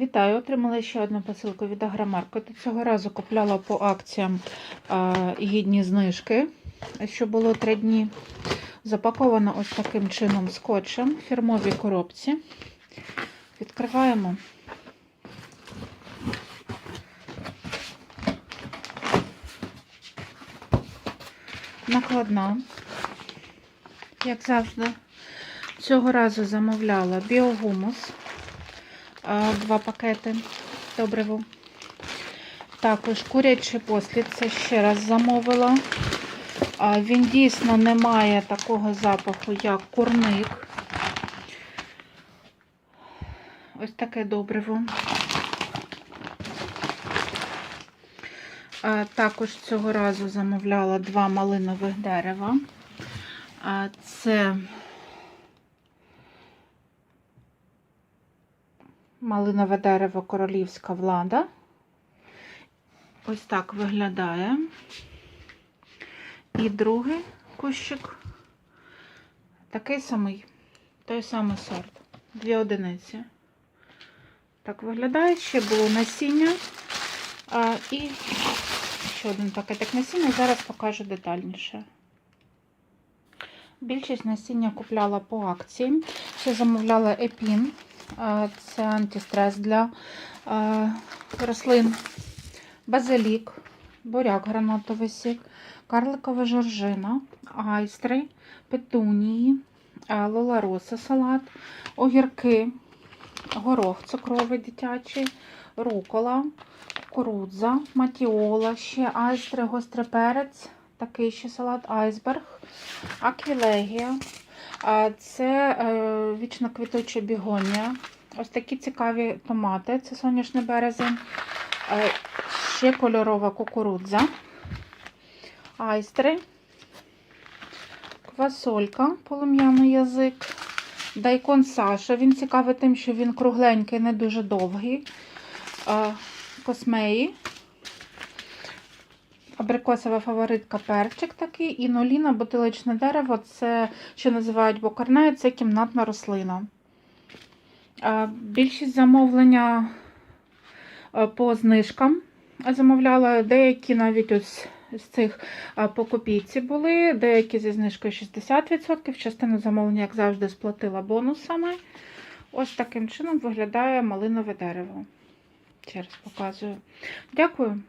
Вітаю! Отримала ще одну посилку від Агромаркету. Цього разу купляла по акціям гідні знижки, що було три дні. Запаковано ось таким чином скотчем в фірмовій коробці. Відкриваємо. Накладна, як завжди. Цього разу замовляла біогумус. Два пакети добриво. Також курячий послід, це ще раз замовила. Він дійсно не має такого запаху, як курник. Ось таке добриво. Також цього разу замовляла два малинових дерева. Це малинове дерево королівська влада. Ось так виглядає. І другий кущик такий самий, той самий сорт. Дві одиниці. Так виглядає. Ще було насіння. А, і ще один пакетик насіння. Зараз покажу детальніше. Більшість насіння купляла по акції. Ще замовляла епін. Це антистрес для рослин, базилік, буряк гранатовий сік, карликова жоржина, айстри, петунії, лолароса салат, огірки, горох цукровий дитячий, рукола, кукурудза, матіола, ще айстри, гострий перець, такий ще салат, айсберг, аквілегія. Це е, вічно квітуча бігонія. Ось такі цікаві томати. Це соняшний березень. Е, Ще кольорова кукурудза. Айстри. Квасолька, полум'яний язик. Дайкон Саша. Він цікавий тим, що він кругленький, не дуже довгий. Е, Космеї. Абрикосова фаворитка перчик такий. І ноліна, бутиличне дерево, це, що називають бокарнею, це кімнатна рослина. Більшість замовлення по знижкам замовляла, деякі навіть ось з цих по копійці були, деякі зі знижкою 60%, частину замовлення, як завжди, сплатила бонусами. Ось таким чином виглядає малинове дерево. Ще раз показую. Дякую.